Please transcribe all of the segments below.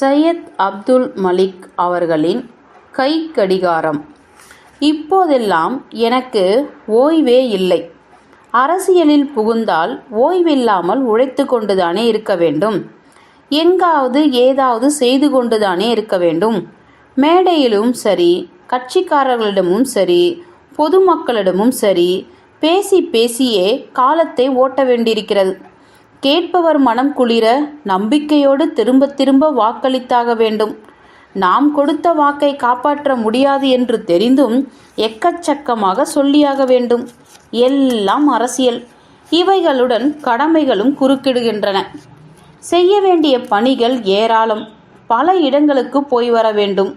சையத் அப்துல் மலிக் அவர்களின் கைக்கடிகாரம். இப்போதெல்லாம் எனக்கு ஓய்வே இல்லை. அரசியலில் புகுந்தால் ஓய்வில்லாமல் உழைத்து கொண்டுதானே இருக்க வேண்டும். எங்காவது ஏதாவது செய்து கொண்டுதானே இருக்க வேண்டும். மேடையிலும் சரி கட்சிக்காரர்களிடமும் சரி பொதுமக்களிடமும் சரி பேசி பேசியே காலத்தை ஓட்ட வேண்டியிருக்கிறது. கேட்பவர் மனம் குளிர நம்பிக்கையோடு திரும்ப திரும்ப வாக்களித்தாக வேண்டும். நாம் கொடுத்த வாக்கை காப்பாற்ற முடியாது என்று தெரிந்தும் எக்கச்சக்கமாக சொல்லியாக வேண்டும். எல்லாம் அரசியல். இவைகளுடன் கடமைகளும் குறுக்கிடுகின்றன. செய்ய வேண்டிய பணிகள் ஏராளம். பல இடங்களுக்கு போய் வர வேண்டும்.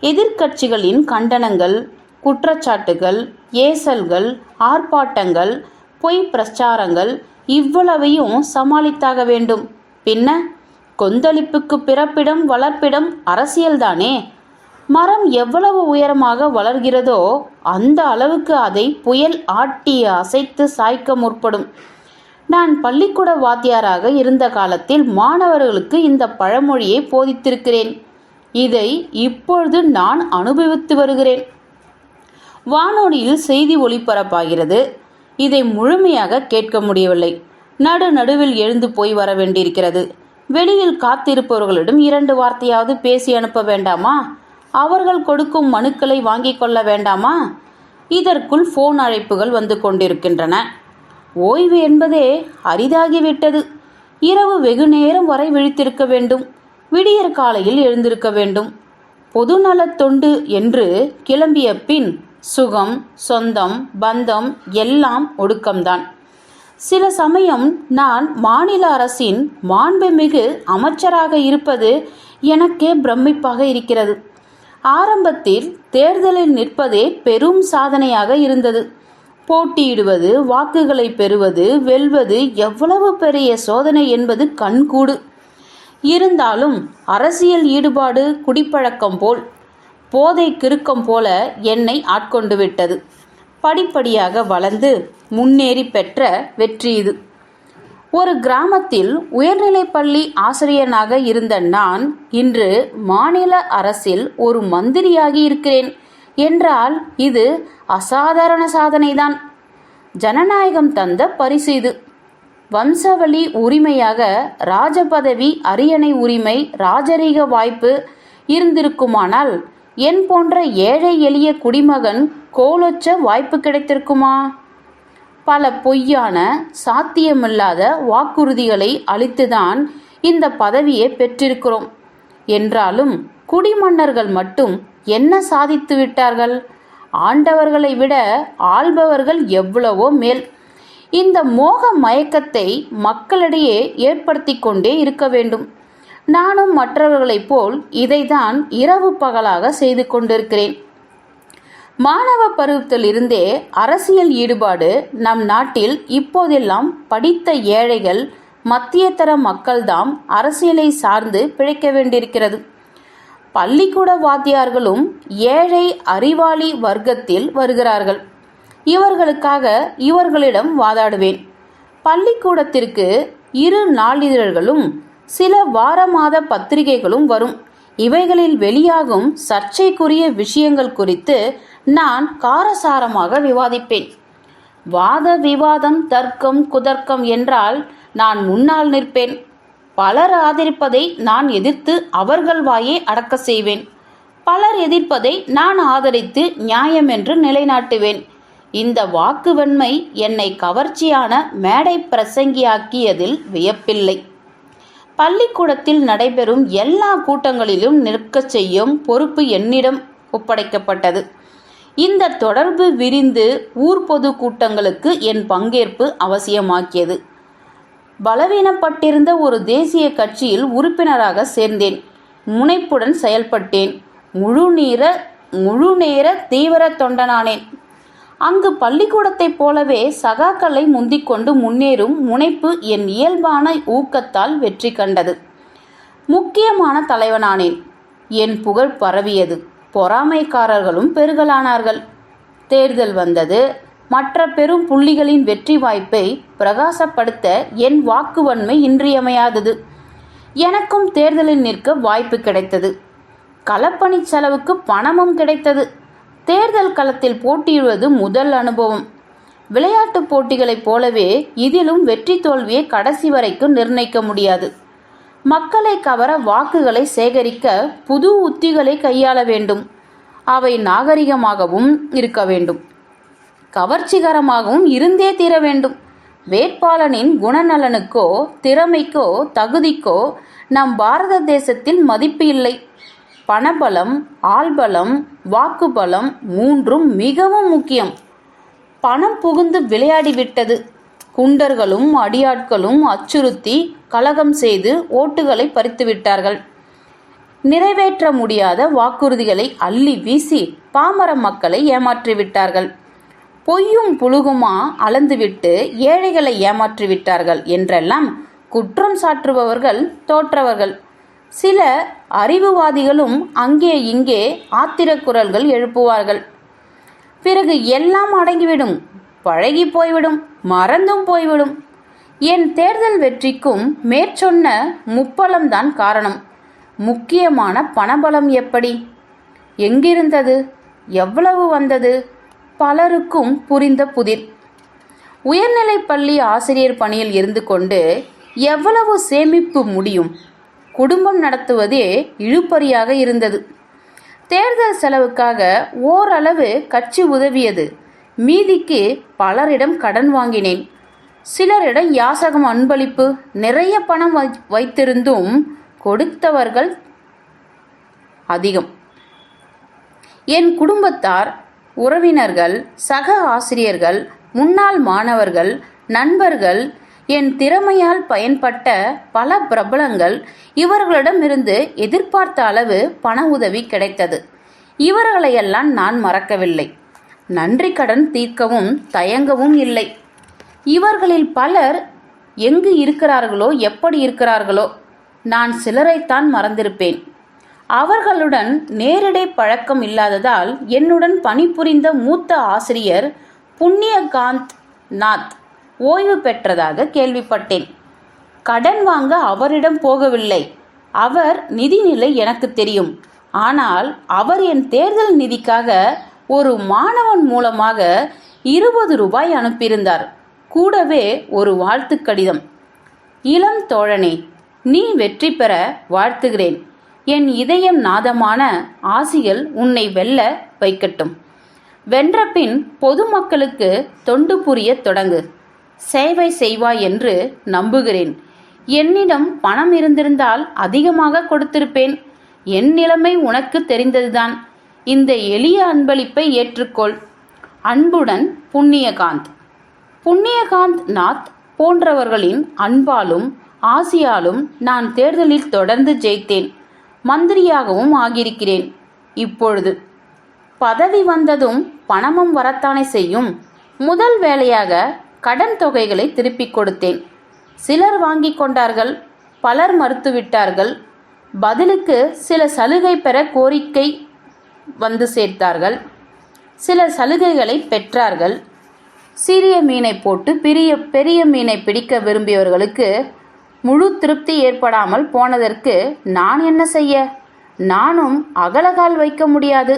எதிர்க்கட்சிகளின் கண்டனங்கள் குற்றச்சாட்டுகள் ஏசல்கள் ஆர்ப்பாட்டங்கள் பொய் பிரச்சாரங்கள் இவ்வளவையும் சமாளித்தாக வேண்டும். பின்ன கொந்தளிப்புக்கு பிறப்பிடம் வளர்ப்பிடம் அரசியல்தானே? மரம் எவ்வளவு உயரமாக வளர்கிறதோ அந்த அளவுக்கு அதை புயல் ஆட்டி அசைத்து சாய்க்க முற்படும். நான் பள்ளிக்கூட வாத்தியாராக இருந்த காலத்தில் மாணவர்களுக்கு இந்த பழமொழியை போதித்திருக்கிறேன். இதை இப்பொழுது நான் அனுபவித்து வருகிறேன். வானொலியில் செய்தி ஒளிபரப்பாகிறது இதை முழுமையாக கேட்க முடியவில்லை. நடு நடுவில் எழுந்து போய் வர வேண்டியிருக்கிறது. வெளியில் காத்திருப்பவர்களிடம் இரண்டு வார்த்தையாவது பேசி அனுப்ப வேண்டாமா? அவர்கள் கொடுக்கும் மனுக்களை வாங்கிக் கொள்ள வேண்டாமா? இதற்குள் ஃபோன் அழைப்புகள் வந்து கொண்டிருக்கின்றன. ஓய்வு என்பதே அரிதாகிவிட்டது. இரவு வெகு நேரம் வரை விழித்திருக்க வேண்டும். விடியற் காலையில் எழுந்திருக்க வேண்டும். பொதுநலத் தொண்டு என்று கிளம்பிய பின் சுகம் சொந்தம் பந்தம் எல்லாம் ஒடுக்கம்தான். சில சமயம் நான் மாநில அரசின் மாண்புமிகு அமைச்சராக இருப்பது எனக்கே பிரமிப்பாக இருக்கிறது. ஆரம்பத்தில் தேர்தலில் நிற்பதே பெரும் சாதனையாக இருந்தது. போட்டியிடுவது வாக்குகளை பெறுவது வெல்வது எவ்வளவு பெரிய சோதனை என்பது கண்கூடு. இருந்தாலும் அரசியல் ஈடுபாடு குடிப்பழக்கம் போல் போதை கிறுக்கம் போல என்னை ஆட்கொண்டு விட்டது. படிப்படியாக வளர்ந்து முன்னேறி பெற்ற வெற்றி இது. ஒரு கிராமத்தில் உயர்நிலைப்பள்ளி ஆசிரியனாக இருந்த நான் இன்று மாநில அரசில் ஒரு மந்திரியாகி இருக்கிறேன். என்றால் இது அசாதாரண சாதனைதான். ஜனநாயகம் தந்த பரிசு இது. வம்சவழி உரிமையாக ராஜபதவி அரியணை உரிமை ராஜரீக வாய்ப்பு இருந்திருக்குமானால் என் போன்ற ஏழை எளிய குடிமகன் கோலொச்ச வாய்ப்பு கிடைத்திருக்குமா? பல பொய்யான சாத்தியமில்லாத வாக்குறுதிகளை அளித்துதான் இந்த பதவியை பெற்றிருக்கிறோம். என்றாலும் குடிமன்னர்கள் மட்டும் என்ன சாதித்து விட்டார்கள்? ஆண்டவர்களை விட ஆள்பவர்கள் எவ்வளவோ மேல். இந்த மோக மயக்கத்தை மக்களிடையே ஏற்படுத்தி கொண்டே இருக்க வேண்டும். நானும் மற்றவர்களைப் போல் இதைதான் இரவு பகலாக செய்து கொண்டிருக்கிறேன். மாணவ பருவத்திலிருந்தே அரசியல் ஈடுபாடு நம் நாட்டில் இப்போதெல்லாம் படித்த ஏழைகள் மத்தியதர மக்கள்தாம் அரசியலை சார்ந்து பிழைக்க வேண்டியிருக்கிறது. பள்ளிக்கூட வாத்தியார்களும் ஏழை அறிவாளி வர்க்கத்தில் வருகிறார்கள். இவர்களுக்காக இவர்களிடம் வாதாடுவேன். பள்ளிக்கூடத்திற்கு இரு நாளிதழ்களும் சில வார மாத பத்திரிகைகளும் வரும். இவைகளில் வெளியாகும் சர்ச்சைக்குரிய விஷயங்கள் குறித்து நான் காரசாரமாக விவாதிப்பேன். வாத விவாதம் தர்க்கம் குதர்க்கம் என்றால் நான் முன்னால் நிற்பேன். பலர் ஆதரிப்பதை நான் எதிர்த்து அவர்கள் வாயை அடக்க செய்வேன். பலர் எதிர்ப்பதை நான் ஆதரித்து நியாயம் என்று நிலைநாட்டுவேன். இந்த வாக்குவன்மை என்னை கவர்ச்சியான மேடை பிரசங்கியாக்கியதில் வியப்பில்லை. பள்ளிக்கூடத்தில் நடைபெறும் எல்லா கூட்டங்களிலும் நிற்கச் செய்யும் பொறுப்பு என்னிடம் ஒப்படைக்கப்பட்டது. இந்த தொடர்பு விரிந்து ஊர் பொது கூட்டங்களுக்கு என் பங்கேற்பு அவசியமாக்கியது. பலவீனப்பட்டிருந்த ஒரு தேசிய கட்சியில் உறுப்பினராக சேர்ந்தேன். முனைப்புடன் செயல்பட்டேன். முழு நேர முழு நேர தீவிர தொண்டனானேன். அங்கு பள்ளிக்கூடத்தைப் போலவே சகாக்களை முந்திக்கொண்டு முன்னேறும் முனைப்பு என் இயல்பான ஊக்கத்தால் வெற்றி கண்டது. முக்கியமான தலைவனானேன். என் புகழ் பரவியது. பொறாமைக்காரர்களும் பெருகலானார்கள். தேர்தல் வந்தது. மற்ற பெரும் புள்ளிகளின் வெற்றி வாய்ப்பை பிரகாசப்படுத்த என் வாக்குவன்மை இன்றியமையாதது. எனக்கும் தேர்தலில் நிற்க வாய்ப்பு கிடைத்தது. களப்பணி செலவுக்கு பணமும் கிடைத்தது. தேர்தல் களத்தில் போட்டியிடுவது முதல் அனுபவம். விளையாட்டுப் போட்டிகளைப் போலவே இதிலும் வெற்றி தோல்வியை கடைசி வரைக்கும் நிர்ணயிக்க முடியாது. மக்களை கவர வாக்குகளை சேகரிக்க புது உத்திகளை கையாள வேண்டும். அவை நாகரிகமாகவும் இருக்க வேண்டும். கவர்ச்சிகரமாகவும் இருந்தே தீர வேண்டும். வேட்பாளனின் குணநலனுக்கோ திறமைக்கோ தகுதிக்கோ நம் பாரத தேசத்தில் மதிப்பு இல்லை. பணபலம் ஆள்பலம் வாக்குபலம் மூன்றும் மிகவும் முக்கியம். பணம் புகுந்து விளையாடிவிட்டது. குண்டர்களும் அடியாட்களும் அச்சுறுத்தி கலகம் செய்து ஓட்டுகளை பறித்துவிட்டார்கள் நிறைவேற்ற முடியாத வாக்குறுதிகளை அள்ளி வீசி பாமர மக்களை ஏமாற்றிவிட்டார்கள் பொய்யும் புழுகுமா அளந்துவிட்டு ஏழைகளை ஏமாற்றிவிட்டார்கள் என்றெல்லாம் குற்றம் சாற்றுபவர்கள் தோற்றவர்கள். சில அறிவுவாதிகளும் அங்கே இங்கே ஆத்திரக் குரல்கள் எழுப்புவார்கள். பிறகு எல்லாம் அடங்கிவிடும். பழகி போய்விடும். மறந்தும் போய்விடும். என் தேர்தல் வெற்றிக்கும் மேற்சொன்ன முப்பலம்தான் காரணம். முக்கியமான பணபலம் எப்படி? எங்கிருந்தது? எவ்வளவு வந்தது? பலருக்கும் புரிந்த புதிர். உயர்நிலைப் பள்ளி ஆசிரியர் பணியில் இருந்து கொண்டு எவ்வளவு சேமிப்பு முடியும்? குடும்பம் நடத்துவதே இழுப்பறியாக இருந்தது. தேர்தல் செலவுக்காக ஓரளவு கட்சி உதவியது. மீதிக்கு பலரிடம் கடன் வாங்கினேன். சிலரிடம் யாசகம் அன்பளிப்பு நிறைய பணம் வை வைத்திருந்தும் கொடுத்தவர்கள் அதிகம். என் குடும்பத்தார் உறவினர்கள் சக ஆசிரியர்கள் முன்னாள் மாணவர்கள் நண்பர்கள் என் திறமையால் பயன்பட்ட பல பிரபலங்கள் இவர்களிடமிருந்து எதிர்பார்த்த அளவு பண உதவி கிடைத்தது. இவர்களையெல்லாம் நான் மறக்கவில்லை. நன்றி கடன் தீர்க்கவும் தயங்கவும் இல்லை. இவர்களில் பலர் எங்கு இருக்கிறார்களோ எப்படி இருக்கிறார்களோ நான் சிலரைத்தான் மறந்திருப்பேன். அவர்களுடன் நேரிடை பழக்கம் இல்லாததால் என்னுடன் பணிபுரிந்த மூத்த ஆசிரியர் புண்ணியகாந்த் நாத் ஓய்வு பெற்றதாக கேள்விப்பட்டேன். கடன் வாங்க அவரிடம் போகவில்லை. அவர் நிதிநிலை எனக்கு தெரியும். ஆனால் அவர் என் தேர்தல் நிதிக்காக ஒரு மாணவன் மூலமாக இருபது ரூபாய் அனுப்பியிருந்தார். கூடவே ஒரு வாழ்த்து கடிதம். இளம் தோழனே நீ வெற்றி பெற வாழ்த்துகிறேன். என் இதயம் நாதமான ஆசிகள் உன்னை வெல்ல வைக்கட்டும். வென்றபின் பொதுமக்களுக்கு தொண்டு புரிய தொடங்கு. சேவை செய்வாய் என்று நம்புகிறேன். என்னிடம் பணம் இருந்திருந்தால் அதிகமாக கொடுத்திருப்பேன். என் நிலைமை உனக்கு தெரிந்ததுதான். இந்த எளிய அன்பளிப்பை ஏற்றுக்கொள். அன்புடன் புண்ணியகாந்த். புண்ணியகாந்த் நாத் போன்றவர்களின் அன்பாலும் ஆசியாலும் நான் தேர்தலில் தொடர்ந்து ஜெயித்தேன். மந்திரியாகவும் ஆகியிருக்கிறேன். இப்பொழுது பதவி வந்ததும் பணமும் வரத்தானே செய்யும். முதல் வேலையாக கடன் தொகைகளை திருப்பிக் கொடுத்தேன். சிலர் வாங்கி கொண்டார்கள் பலர் மறுத்துவிட்டார்கள். பதிலுக்கு சில சலுகை பெற கோரிக்கை வந்து சேர்த்தார்கள். சில சலுகைகளை பெற்றார்கள். சிறிய மீனை போட்டு பெரிய பெரிய மீனை பிடிக்க விரும்பியவர்களுக்கு முழு திருப்தி ஏற்படாமல் போனதற்கு நான் என்ன செய்ய? நானும் அகலகால் வைக்க முடியாது.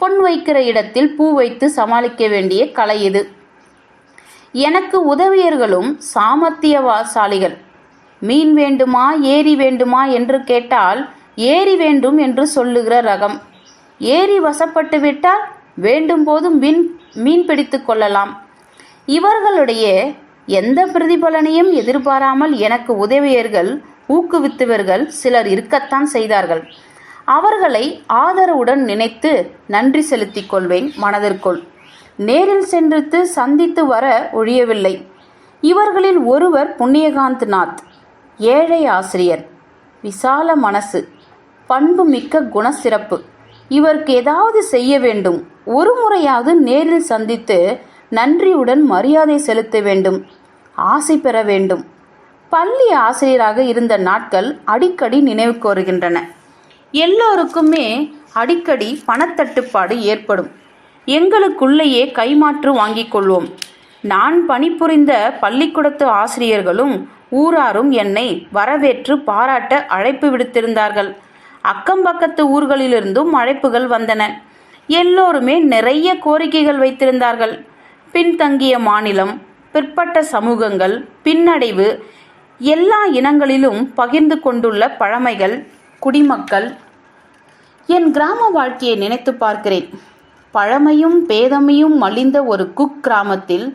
பொன் வைக்கிற இடத்தில் பூ வைத்து சமாளிக்க வேண்டிய கலை இது. எனக்கு உதவியர்களும் சாமர்த்தியவாசாலிகள். மீன் வேண்டுமா ஏரி வேண்டுமா என்று கேட்டால் ஏரி வேண்டும் என்று சொல்லுகிற ரகம். ஏரி வசப்பட்டு விட்டால் வேண்டும் போதும் மீன் மீன் பிடித்து கொள்ளலாம். இவர்களுடைய எந்த பிரதிபலனையும் எதிர்பாராமல் எனக்கு உதவியர்கள் ஊக்குவித்தவர்கள் சிலர் இருக்கத்தான் செய்தார்கள். அவர்களை ஆதரவுடன் நினைத்து நன்றி செலுத்திக் கொள்வேன் மனதிற்குள். நேரில் சென்றுத்து சந்தித்து வர ஒழியவில்லை. இவர்களில் ஒருவர் புண்ணியகாந்த் நாத் ஏழை ஆசிரியர். விசால மனசு பண்பு மிக்க குணசிறப்பு இவருக்கு ஏதாவது செய்ய வேண்டும். ஒரு முறையாவது நேரில் சந்தித்து நன்றியுடன் மரியாதை செலுத்த வேண்டும். ஆசை பெற வேண்டும். பள்ளி ஆசிரியராக இருந்த நாட்கள் அடிக்கடி நினைவு கோருகின்றன எல்லோருக்குமே அடிக்கடி பணத்தட்டுப்பாடு ஏற்படும். எங்களுக்குள்ளேயே கைமாற்று வாங்கிக் கொள்வோம். நான் பணிபுரிந்த பள்ளிக்கூடத்து ஆசிரியர்களும் ஊராரும் என்னை வரவேற்று பாராட்ட அழைப்பு விடுத்திருந்தார்கள். அக்கம் பக்கத்து ஊர்களிலிருந்தும் அழைப்புகள் வந்தன. எல்லோருமே நிறைய கோரிக்கைகள் வைத்திருந்தார்கள். பின்தங்கிய மாநிலம் பிற்பட்ட சமூகங்கள் பின்னடைவு எல்லா இனங்களிலும் பகிர்ந்து கொண்டுள்ள பழமைகள் குடிமக்கள் என் கிராம வாழ்க்கையை நினைத்து பார்க்கிறேன். பழமையும் பேதமையும் மலிந்த ஒரு குக் கிராமத்தில்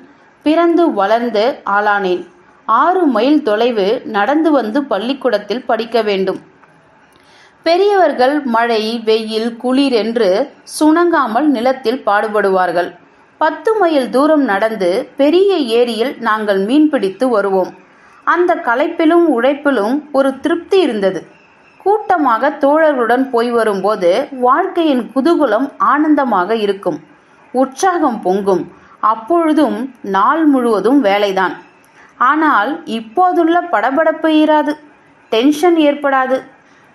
பிறந்து வளர்ந்து ஆளானேன். ஆறு மைல் தொலைவு நடந்து வந்து பள்ளிக்கூடத்தில் படிக்க வேண்டும். பெரியவர்கள் மழை வெயில் குளிர் என்று சுணங்காமல் நிலத்தில் பாடுபடுவார்கள். பத்து மைல் தூரம் நடந்து பெரிய ஏரியில் நாங்கள் மீன் பிடித்து வருவோம். அந்த களைப்பிலும் உழைப்பிலும் ஒரு திருப்தி இருந்தது. கூட்டமாக தோழர்களுடன் போய் வரும்போது வாழ்க்கையின் குதூகலம் ஆனந்தமாக இருக்கும். உற்சாகம் பொங்கும். அப்பொழுதும் நாள் முழுவதும் வேலைதான். ஆனால் இப்போதுள்ள படபடப்பு இராது டென்ஷன் ஏற்படாது.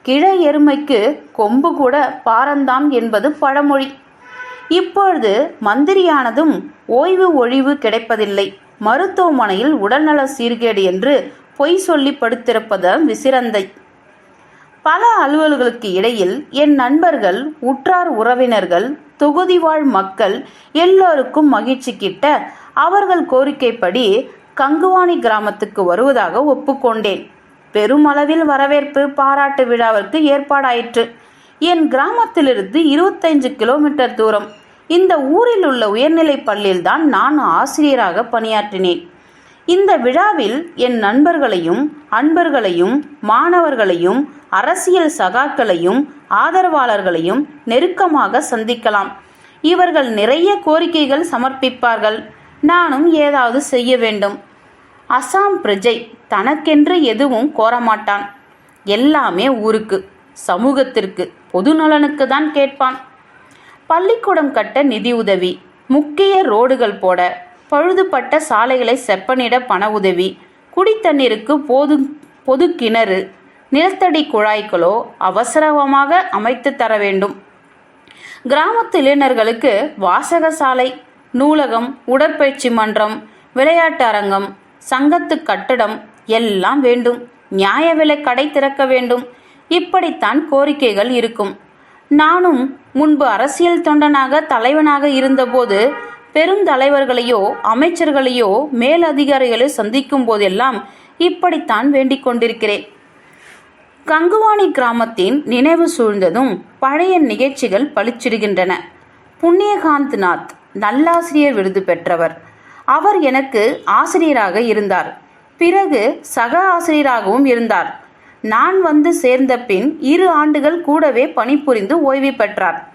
கிழ எருமைக்கு கொம்பு கூட பாரந்தாம் என்பது பழமொழி. இப்பொழுது மந்திரியானதும் ஓய்வு ஒழிவு கிடைப்பதில்லை. மருத்துவமனையில் உடல்நல சீர்கேடு என்று பொய் சொல்லி படுத்திருப்பதும் விசிறந்தை. பல அலுவல்களுக்கு இடையில் என் நண்பர்கள் உற்றார் உறவினர்கள் தொகுதி வாழ் மக்கள் எல்லோருக்கும் மகிழ்ச்சி கிட்ட அவர்கள் கோரிக்கைப்படி கங்குவாணி கிராமத்துக்கு வருவதாக ஒப்புக்கொண்டேன். பெருமளவில் வரவேற்பு பாராட்டு விழாவிற்கு ஏற்பாடாயிற்று. என் கிராமத்திலிருந்து இருபத்தைந்து கிலோமீட்டர் தூரம். இந்த ஊரில் உள்ள உயர்நிலைப் பள்ளியில்தான் நான் ஆசிரியராக பணியாற்றினேன். இந்த விழாவில் என் நண்பர்களையும் அன்பர்களையும் மாணவர்களையும் அரசியல் சகாக்களையும் ஆதரவாளர்களையும் நெருக்கமாக சந்திக்கலாம். இவர்கள் நிறைய கோரிக்கைகள் சமர்ப்பிப்பார்கள். நானும் ஏதாவது செய்ய வேண்டும். அசாம் பிரஜை தனக்கென்று எதுவும் கோரமாட்டான். எல்லாமே ஊருக்கு சமூகத்திற்கு பொது நலனுக்கு தான் கேட்பான். பள்ளிக்கூடம் கட்ட நிதி உதவி முக்கிய ரோடுகள் போட பழுதுபட்ட சாலைகளை செப்பனிட பண உதவி. குடித்தண்ணீருக்கு போது பொது கிணறு நிலத்தடி குழாய்களோ அவசரமாக அமைத்து தர வேண்டும். கிராமத்து இளைஞர்களுக்கு வாசக சாலை நூலகம் உடற்பயிற்சி மன்றம் விளையாட்டு அரங்கம் சங்கத்து கட்டடம் எல்லாம் வேண்டும். நியாய விலை கடை திறக்க வேண்டும். இப்படித்தான் கோரிக்கைகள் இருக்கும். நானும் முன்பு அரசியல் தொண்டனாக தலைவனாக இருந்தபோது பெருந்தலைவர்களையோ அமைச்சர்களையோ மேலதிகாரிகளை சந்திக்கும் போதெல்லாம் இப்படித்தான் வேண்டிக் கொண்டிருக்கிறேன். கங்குவாணி கிராமத்தின் நினைவு சூழ்ந்ததும் பழைய நிகழ்ச்சிகள் பளிச்சிடுகின்றன. புண்ணியகாந்த் நாத் நல்லாசிரியர் விருது பெற்றவர். அவர் எனக்கு ஆசிரியராக இருந்தார். பிறகு சக ஆசிரியராகவும் இருந்தார். நான் வந்து சேர்ந்த பின் இரு ஆண்டுகள் கூடவே பணிபுரிந்து ஓய்வு பெற்றார்.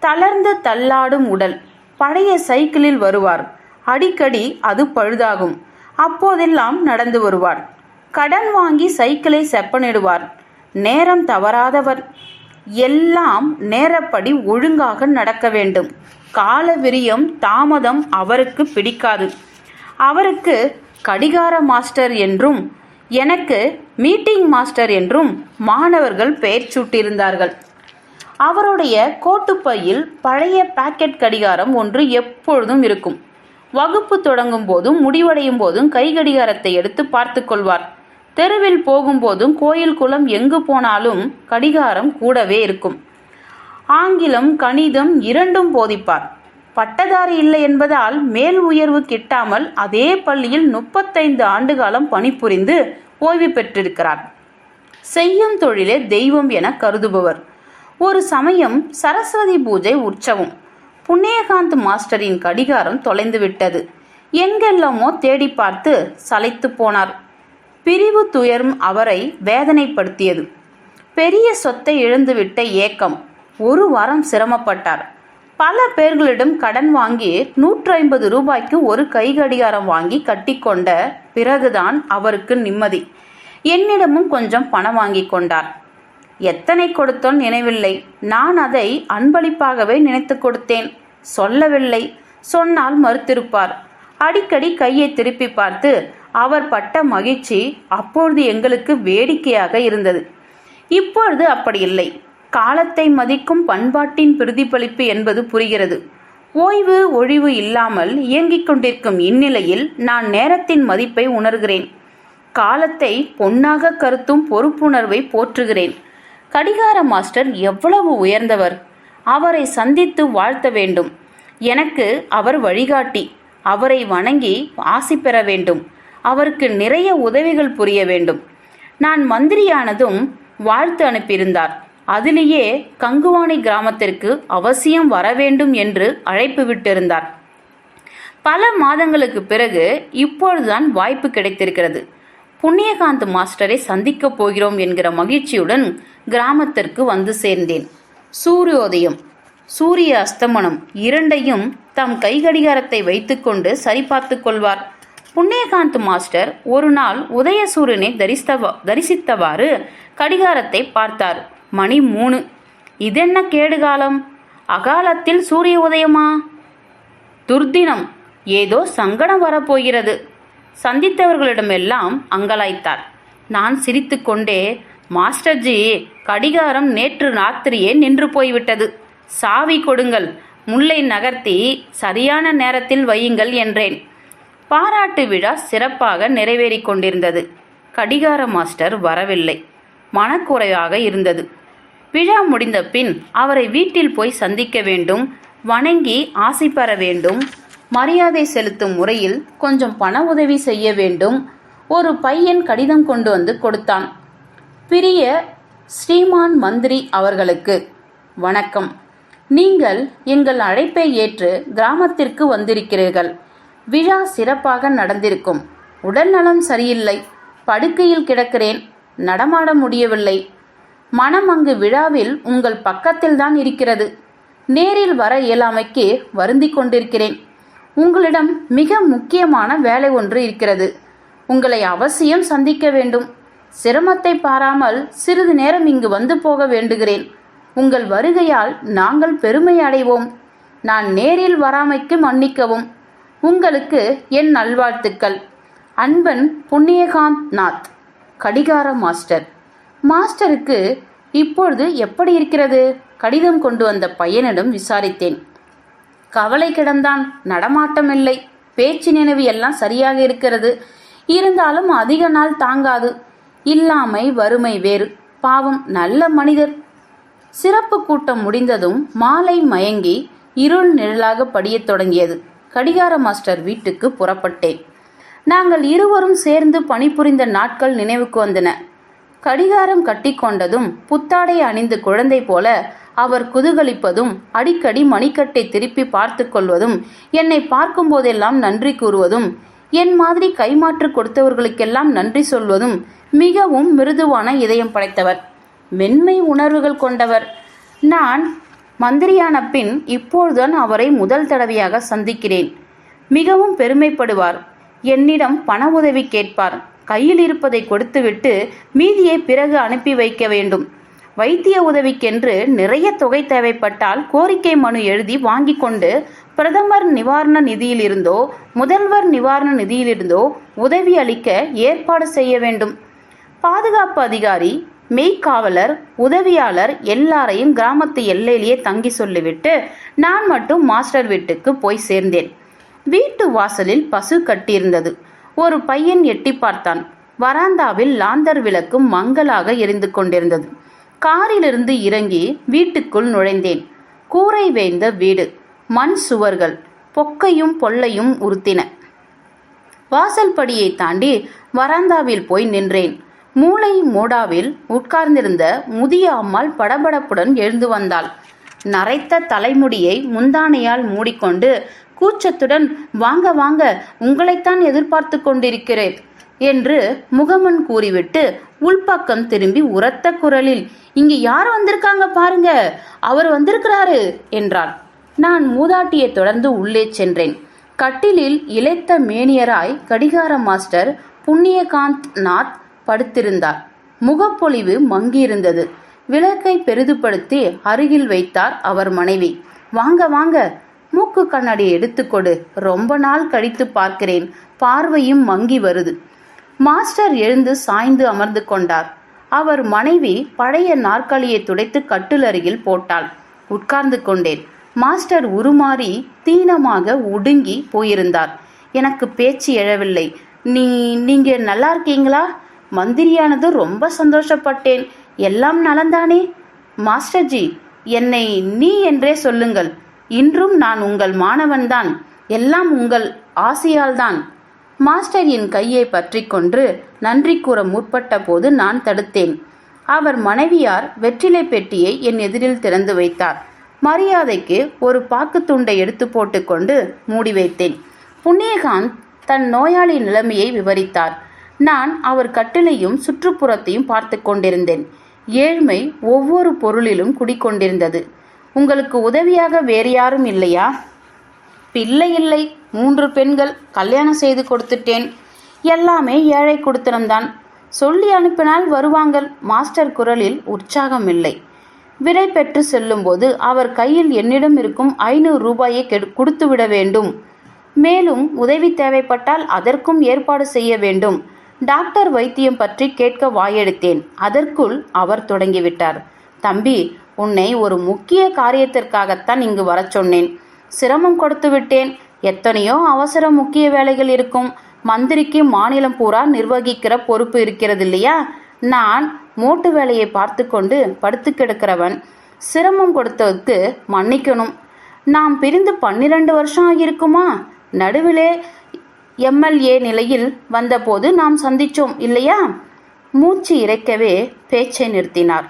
தளர்ந்து தள்ளாடும் உடல் பழைய சைக்கிளில் வருவார். அடிக்கடி அது பழுதாகும். அப்போதெல்லாம் நடந்து வருவார். கடன் வாங்கி சைக்கிளை செப்பனிடுவார். நேரம் தவறாதவர். எல்லாம் நேரப்படி ஒழுங்காக நடக்க வேண்டும். கால விரியம் தாமதம் அவருக்கு பிடிக்காது. அவருக்கு கடிகார மாஸ்டர் என்றும் எனக்கு மீட்டிங் மாஸ்டர் என்றும் மாணவர்கள் பெயர் சூட்டியிருந்தார்கள். அவருடைய கோட்டுப்பையில் பழைய பாக்கெட் கடிகாரம் ஒன்று எப்பொழுதும் இருக்கும். வகுப்பு தொடங்கும் போதும் முடிவடையும் போதும் கை கடிகாரத்தை எடுத்து பார்த்து கொள்வார். தெருவில் போகும்போதும் கோயில் குளம் எங்கு போனாலும் கடிகாரம் கூடவே இருக்கும். ஆங்கிலம் கணிதம் இரண்டும் போதிப்பார். பட்டதாரி இல்லை என்பதால் மேல் உயர்வு கிட்டாமல் அதே பள்ளியில் முப்பத்தைந்து ஆண்டு காலம் பணிபுரிந்து ஓய்வு பெற்றிருக்கிறார். செய்யும் தொழிலே தெய்வம் என கருதுபவர். ஒரு சமயம் சரஸ்வதி பூஜை உற்சவம். புண்ணியகாந்த் மாஸ்டரின் கடிகாரம் தொலைந்து விட்டது எங்கெல்லாமோ தேடி பார்த்து சளைத்து போனார். பிரிவு துயரும் அவரை வேதனைப்படுத்தியது. பெரிய சொத்தை இழந்துவிட்ட ஏக்கம். ஒரு வாரம் சிரமப்பட்டார். பல பேர்களிடம் கடன் வாங்கி நூற்றி ஐம்பது ரூபாய்க்கு ஒரு கை கடிகாரம் வாங்கி கட்டிக்கொண்ட பிறகுதான் அவருக்கு நிம்மதி. என்னிடமும் கொஞ்சம் பணம் வாங்கி கொண்டார். எத்தனை கொடுத்தோன் நினைவில்லை. நான் அதை அன்பளிப்பாகவே நினைத்து கொடுத்தேன். சொல்லவில்லை. சொன்னால் மறுத்திருப்பார். அடிக்கடி கையை திருப்பி பார்த்து அவர் பட்ட மகிழ்ச்சி அப்பொழுது எங்களுக்கு வேடிக்கையாக இருந்தது. இப்பொழுது அப்படி இல்லை காலத்தை மதிக்கும் பண்பாட்டின் பிரதிபலிப்பு என்பது புரிகிறது. ஓய்வு ஒழிவு இல்லாமல் இயங்கிக் கொண்டிருக்கும் இந்நிலையில் நான் நேரத்தின் மதிப்பை உணர்கிறேன். காலத்தை பொன்னாக கருத்தும் பொறுப்புணர்வை போற்றுகிறேன். கடிகார மாஸ்டர் எவ்வளவு உயர்ந்தவர். அவரை சந்தித்து வாழ்த்த வேண்டும். எனக்கு அவர் வழிகாட்டி. அவரை வணங்கி ஆசி பெற வேண்டும். அவருக்கு நிறைய உதவிகள் புரிய வேண்டும். நான் மந்திரியானதும் வாழ்த்து அனுப்பியிருந்தார். அதிலேயே கங்குவாணி கிராமத்திற்கு அவசியம் வர வேண்டும் என்று அழைப்பு விட்டிருந்தார். பல மாதங்களுக்கு பிறகு இப்பொழுதுதான் வாய்ப்பு கிடைத்திருக்கிறது. புண்ணியகாந்த் மாஸ்டரை சந்திக்கப் போகிறோம் என்கிற மகிழ்ச்சியுடன் கிராமத்திற்கு வந்து சேர்ந்தேன். சூரியோதயம் சூரிய அஸ்தமனம் இரண்டையும் தம் கைகடிகாரத்தை வைத்துக்கொண்டு சரிபார்த்து கொள்வார். புண்ணியகாந்த் மாஸ்டர் ஒரு நாள் உதயசூரியனை தரிசித்தவா தரிசித்தவாறு கடிகாரத்தை பார்த்தார். மணி மூணு. இதென்ன கேடுகாலம்? அகாலத்தில் சூரிய உதயமா? துர்தினம் ஏதோ சங்கடம் வரப்போகிறது. சந்தித்தவர்களிடமெல்லாம் அங்கலாய்த்தார். நான் சிரித்துக்கொண்டே மாஸ்டர்ஜி கடிகாரம் நேற்று ராத்திரியே நின்று போய்விட்டது. சாவி கொடுங்கள் முல்லை நகர்த்தி சரியான நேரத்தில் வையுங்கள் என்றேன். பாராட்டு விழா சிறப்பாக நிறைவேறிக் கொண்டிருந்தது. கடிகார மாஸ்டர் வரவில்லை. மனக்குறைவாக இருந்தது. விழா முடிந்த பின் அவரை வீட்டில் போய் சந்திக்க வேண்டும் வணங்கி ஆசை பெற வேண்டும் மரியாதை செலுத்தும் முறையில் கொஞ்சம் பண உதவி செய்ய வேண்டும். ஒரு பையன் கடிதம் கொண்டு வந்து கொடுத்தான். பிரிய ஸ்ரீமான் மந்திரி அவர்களுக்கு. வணக்கம். நீங்கள் எங்கள் அழைப்பை ஏற்று கிராமத்திற்கு வந்திருக்கிறீர்கள். விழா சிறப்பாக நடந்திருக்கும். உடல்நலம் சரியில்லை. படுக்கையில் கிடக்கிறேன். நடமாட முடியவில்லை. மனம் அங்கு விழாவில் உங்கள் பக்கத்தில்தான் இருக்கிறது. நேரில் வர இயலாமைக்கு வருந்திக் கொண்டிருக்கிறேன். உங்களிடம் மிக முக்கியமான வேலை ஒன்று இருக்கிறது. உங்களை அவசியம் சந்திக்க வேண்டும். சிரமத்தை பாராமல் சிறிது நேரம் இங்கு வந்து போக வேண்டுகிறேன். உங்கள் வருகையால் நாங்கள் பெருமை அடைவோம். நான் நேரில் வராமைக்கு மன்னிக்கவும். உங்களுக்கு என் நல்வாழ்த்துக்கள். அன்பன் புண்ணியகாந்த் நாத் கடிகார மாஸ்டர். மாஸ்டருக்கு இப்பொழுது எப்படி இருக்கிறது? கடிதம் கொண்டு வந்த பையனிடம் விசாரித்தேன். கவலை கிடந்தான் நடமாட்டம் இல்லை. பேச்சு நினைவு எல்லாம் சரியாக இருக்கிறது. இருந்தாலும் அதிக நாள் தாங்காது. இல்லாமை வறுமை வேறு. பாவம் நல்ல மனிதர். சிறப்பு கூட்டம் முடிந்ததும் மாலை மயங்கி இருள் நிழலாக படியத் தொடங்கியது. கடிகார மாஸ்டர் வீட்டுக்கு புறப்பட்டேன். நாங்கள் இருவரும் சேர்ந்து பணிபுரிந்த நாட்கள் நினைவுக்கு வந்தன. கடிகாரம் கட்டிக்கொண்டதும் புத்தாடை அணிந்து குழந்தை போல அவர் குதூகலிப்பதும் அடிக்கடி மணிக்கட்டை திருப்பி பார்த்து கொள்வதும் என்னை பார்க்கும்போதெல்லாம் நன்றி கூறுவதும் என் மாதிரி கைமாற்று கொடுத்தவர்களுக்கெல்லாம் நன்றி சொல்வதும் மிகவும் மிருதுவான இதயம் படைத்தவர். மென்மை உணர்வுகள் கொண்டவர். நான் மந்திரியான பின் இப்போதுதான் அவரை முதல் தடவையாக சந்திக்கிறேன். மிகவும் பெருமைப்படுவார். என்னிடம் பண உதவி கேட்பார். கையில் இருப்பதை கொடுத்துவிட்டு மீதியை பிறகு அனுப்பி வைக்க வேண்டும். வைத்திய உதவிக்கென்று நிறைய தொகை தேவைப்பட்டால் கோரிக்கை மனு எழுதி வாங்கி கொண்டு பிரதமர் நிவாரண நிதியிலிருந்தோ முதல்வர் நிவாரண நிதியிலிருந்தோ உதவி அளிக்க ஏற்பாடு செய்ய வேண்டும். பாதுகாப்பு அதிகாரி மெய்க்காவலர் உதவியாளர் எல்லாரையும் கிராமத்து எல்லையிலேயே தங்கி சொல்லிவிட்டு நான் மட்டும் மாஸ்டர் வீட்டுக்கு போய் சேர்ந்தேன். வீட்டு வாசலில் பசு கட்டியிருந்தது. ஒரு பையன் எட்டி பார்த்தான். வராந்தாவில் லாந்தர் விளக்கு மங்கலாக எரிந்து கொண்டிருந்தது. காரிலிருந்து இறங்கி வீட்டுக்குள் நுழைந்தேன். கூரை வேய்ந்த வீடு மண் சுவர்கள் பொக்கையும் பொல்லையும் உறுத்தின. வாசல் படியை தாண்டி வராந்தாவில் போய் நின்றேன். மூளை மூடாவில் உட்கார்ந்திருந்த முதிய அம்மாள் படபடப்புடன் எழுந்து வந்தாள். நரைத்த தலைமுடியை முந்தானையால் மூடிக்கொண்டு கூச்சத்துடன் வாங்க வாங்க உங்களைத்தான் எதிர்பார்த்து கொண்டிருக்கிறேன். என்று முகமன் கூறிவிட்டு உள்பக்கம் திரும்பி உரத்த குரலில் இங்க யார் வந்திருக்காங்க பாருங்க அவர் வந்திருக்கிறாரு என்றான். நான் மூதாட்டியை தொடர்ந்து உள்ளே சென்றேன். கட்டிலில் இளைத்த மேனியராய் கடிகார மாஸ்டர் புண்ணியகாந்த் நாத் படுத்திருந்தார். முகப்பொலிவு மங்கியிருந்தது. விளக்கை பெரிதுபடுத்தி அருகில் வைத்தார் அவர் மனைவி. வாங்க வாங்க மூக்கு கண்ணாடி எடுத்துக்கொடு. ரொம்ப நாள் கழித்து பார்க்கிறேன். பார்வையும் மங்கி வருது. மாஸ்டர் எழுந்து சாய்ந்து அமர்ந்து கொண்டார். அவர் மனைவி பழைய நாற்காலியை துடைத்து கட்டில் அருகில் போட்டாள். உட்கார்ந்து கொண்டேன். மாஸ்டர் உருமாறி தீனமாக ஒடுங்கி போயிருந்தார். எனக்கு பேச்சு எழவில்லை. நீ நீங்க நல்லா இருக்கீங்களா? மந்திரியானது ரொம்ப சந்தோஷப்பட்டேன். எல்லாம் நலந்தானே? மாஸ்டர்ஜி என்னை நீ என்றே சொல்லுங்கள். இன்றும் நான் உங்கள் மாணவன்தான். எல்லாம் உங்கள் ஆசையால்தான். மாஸ்டர் என் கையை பற்றிக்கொண்டு நன்றி கூற முற்பட்ட போது நான் தடுத்தேன். அவர் மனைவியார் வெற்றிலை பெட்டியை என் எதிரில் திறந்து வைத்தார். மரியாதைக்கு ஒரு பாக்குத்துண்டை எடுத்து போட்டுக்கொண்டு மூடி வைத்தேன். புண்ணியகாந்த் தன் நோயாளி நிலைமையை விவரித்தார். நான் அவர் கட்டிலையும் சுற்றுப்புறத்தையும் பார்த்து கொண்டிருந்தேன். ஏழ்மை ஒவ்வொரு பொருளிலும் குடிக்கொண்டிருந்தது. உங்களுக்கு உதவியாக வேறு யாரும் இல்லையா? பிள்ளை இல்லை மூன்று பெண்கள் கல்யாணம் செய்து கொடுத்துட்டேன். எல்லாமே ஏழை கொடுத்தனம்தான். சொல்லி அனுப்பினால் வருவாங்கள் மாஸ்டர் குரலில் உற்சாகம் இல்லை விடை பெற்று செல்லும்போது அவர் கையில் என்னிடம் இருக்கும் ஐநூறு ரூபாயை கெடு கொடுத்து விட வேண்டும். மேலும் உதவி தேவைப்பட்டால் அதற்கும் ஏற்பாடு செய்ய வேண்டும். டாக்டர் வைத்தியம் பற்றி கேட்க வாயெடுத்தேன். அதற்குள் அவர் தொடங்கிவிட்டார். தம்பி உன்னை ஒரு முக்கிய காரியத்திற்காகத்தான் இங்கு வரச் சொன்னேன். சிரமம் கொடுத்து விட்டேன். எத்தனையோ அவசர முக்கிய வேலைகள் இருக்கும். மந்திரிக்கு மாநிலம் பூரா நிர்வகிக்கிற பொறுப்பு இருக்கிறது இல்லையா நான் மூட்டு வேலையை பார்த்து கொண்டு படுத்து கிடக்கிறவன். சிரமம் கொடுத்ததுக்கு மன்னிக்கணும். நாம் பிரிந்து பன்னிரண்டு வருஷம் ஆகியிருக்குமா? நடுவிலே எம்எல்ஏ நிலையில் வந்தபோது நாம் சந்திச்சோம் இல்லையா? மூச்சு இறைக்கவே பேச்சை நிறுத்தினார்.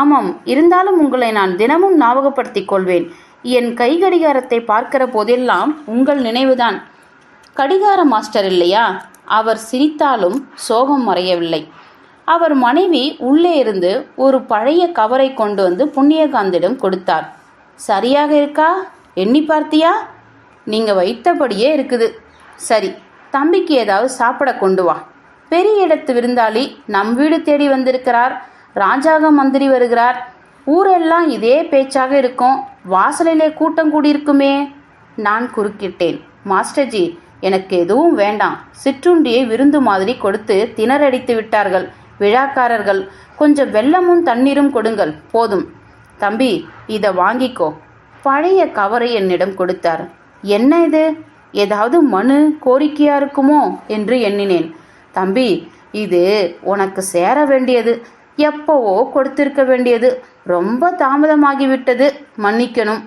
ஆமாம் இருந்தாலும் உங்களை நான் தினமும் ஞாபகப்படுத்திக் கொள்வேன். என் கை கடிகாரத்தை பார்க்கிற போதெல்லாம் உங்கள் நினைவுதான். கடிகார மாஸ்டர் இல்லையா? அவர் சிரித்தாலும் சோகம் மறையவில்லை. அவர் மனைவி உள்ளே இருந்து ஒரு பழைய கவரை கொண்டு வந்து புண்ணியகாந்திடம் கொடுத்தார். சரியாக இருக்கா? எண்ணி பார்த்தியா? நீங்க வைத்தபடியே இருக்குது. சரி தம்பிக்கு ஏதாவது சாப்பிட கொண்டு வா. பெரிய இடத்து விருந்தாளி நம் வீடு தேடி வந்திருக்கிறார். ராஜாக மந்திரி வருகிறார். ஊரெல்லாம் இதே பேச்சாக இருக்கும். வாசலிலே கூட்டம் கூடியிருக்குமே. நான் குறுக்கிட்டேன். மாஸ்டர்ஜி எனக்கு எதுவும் வேண்டாம். சிற்றுண்டியை விருந்து மாதிரி கொடுத்து திணறடித்து விட்டார்கள். விழாக்காரர்கள் கொஞ்சம் வெள்ளமும் தண்ணீரும் கொடுங்கள். போதும். தம்பி இதை வாங்கிக்கோ. பழைய கவரை என்னிடம் கொடுத்தார். என்ன இது? ஏதாவது மனு கோரிக்கையா இருக்குமோ? என்று எண்ணினேன். தம்பி இது உனக்கு சேர வேண்டியது. எப்போவோ கொடுத்திருக்க வேண்டியது. ரொம்ப தாமதமாகிவிட்டது. மன்னிக்கணும்.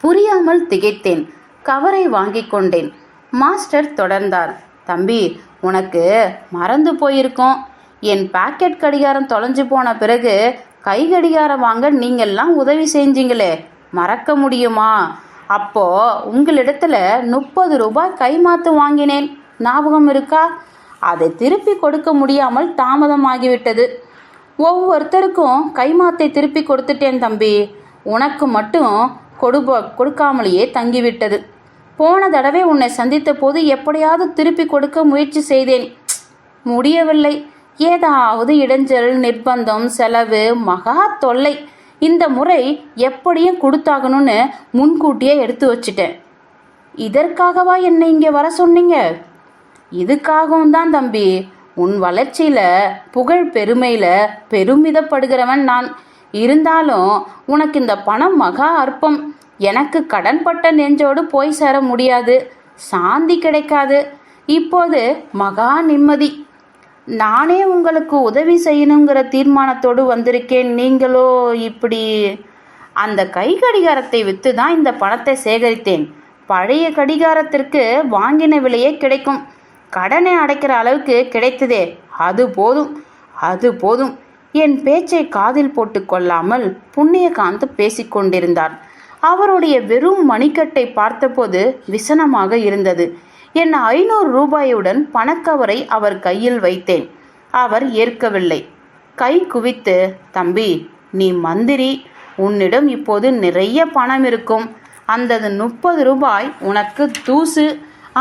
புரியாமல் திகைத்தேன். கவரை வாங்கி கொண்டேன். மாஸ்டர் தொடர்ந்தார். தம்பி உனக்கு மறந்து போயிருக்கோம். என் பாக்கெட் கடிகாரம் தொலைஞ்சு போன பிறகு கை கடிகாரம் வாங்க நீங்கள்லாம் உதவி செஞ்சீங்களே. மறக்க முடியுமா? அப்போ உங்களிடத்துல முப்பது ரூபாய் கைமாத்து வாங்கினேன். ஞாபகம் இருக்கா? அதை திருப்பி கொடுக்க முடியாமல் தாமதமாகிவிட்டது. ஒவ்வொருத்தருக்கும் கைமாத்தை திருப்பி கொடுத்துட்டேன் தம்பி. உனக்கு மட்டும் கொடுப கொடுக்காமலேயே தங்கிவிட்டது. போன தடவை உன்னை சந்தித்த போது எப்படியாவது திருப்பி கொடுக்க முயற்சி செய்தேன். முடியவில்லை. ஏதாவது இடைஞ்சல் நிர்பந்தம் செலவு மகா தொல்லை இந்த முறை எப்படியும் கொடுத்தாகணும்னு முன்கூட்டியே எடுத்து வச்சிட்டேன். இதற்காகவா என்னை இங்கே வர சொன்னீங்க? இதுக்காகவும் தான் தம்பி. உன் வளர்ச்சியில புகழ் பெருமையில பெருமிதப்படுகிறவன் நான். இருந்தாலும் உனக்கு இந்த பணம் மகா அற்பம். எனக்கு கடன்பட்ட நெஞ்சோடு போய் சேர முடியாது. சாந்தி கிடைக்காது. இப்போது மகா நிம்மதி. நானே உங்களுக்கு உதவி செய்யணுங்கிற தீர்மானத்தோடு வந்திருக்கேன். நீங்களோ இப்படி அந்த கை கடிகாரத்தை விற்று தான் இந்த பணத்தை சேகரித்தேன். பழைய கடிகாரத்திற்கு வாங்கின விலையே கிடைக்கும். கடனை அடைக்கிற அளவுக்கு கிடைத்ததே அது போதும் அது போதும். என் பேச்சை காதில் போட்டுக்கொள்ளாமல் புண்ணியகாந்த் பேசிக்கொண்டிருந்தார் அவருடைய வெறும் மணிக்கட்டை பார்த்தபோது விசனமாக இருந்தது. என் ஐநூறு ரூபாயுடன் பணக்கவரை அவர் கையில் வைத்தேன். அவர் ஏற்கவில்லை. கை குவித்து தம்பி நீ மந்திரி. உன்னிடம் இப்போது நிறைய பணம் இருக்கும். அந்தது முப்பது ரூபாய் உனக்கு தூசு.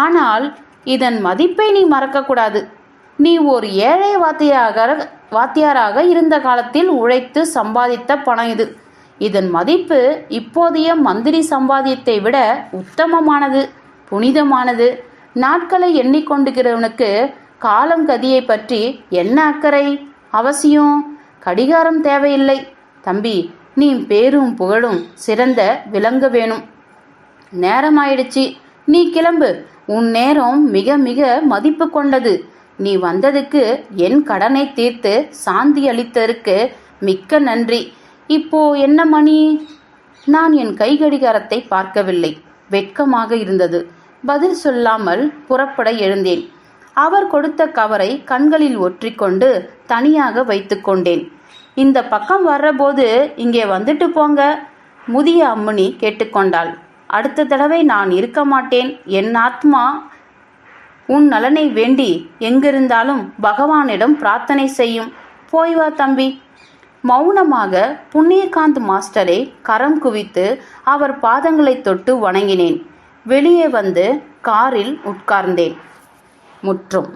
ஆனால் இதன் மதிப்பை நீ மறக்கக்கூடாது. நீ ஒரு ஏழை வாத்தியாக வாத்தியாராக இருந்த காலத்தில் உழைத்து சம்பாதித்த பணம் இது. இதன் மதிப்பு இப்போதைய மந்திரி சம்பாதியத்தை விட உத்தமமானது புனிதமானது. நாட்களை எண்ணிக்கொண்டுகிறவனுக்கு காலம் கதியை பற்றி என்ன அக்கறை? அவசியம். கடிகாரம் தேவையில்லை. தம்பி நீ பேரும் புகழும் சிறந்த விளங்க வேணும். நேரமாயிடுச்சு. நீ கிளம்பு. உன் நேரம் மிக மிக மதிப்பு கொண்டது. நீ வந்ததுக்கு என் கடனை தீர்த்து சாந்தி அளித்ததற்கு மிக்க நன்றி. இப்போ என்ன மணி? நான் என் கை கடிகாரத்தை பார்க்கவில்லை. வெட்கமாக இருந்தது. பதில் சொல்லாமல் புறப்பட எழுந்தேன். அவர் கொடுத்த கவரை கண்களில் ஒற்றிக்கொண்டு தனியாக வைத்துக்கொண்டேன் இந்த பக்கம் வர்றபோது இங்கே வந்துட்டு போங்க முதிய அம்முனி கேட்டுக்கொண்டாள். அடுத்த தடவை நான் இருக்க மாட்டேன். என் ஆத்மா உன் நலனை வேண்டி எங்கிருந்தாலும் பகவானிடம் பிரார்த்தனை செய்யும். போய் வா தம்பி. மௌனமாக புண்ணியகாந்த் மாஸ்டரை கரம் குவித்து அவர் பாதங்களை தொட்டு வணங்கினேன். வெளியே வந்து காரில் உட்கார்ந்தேன். முற்றும்.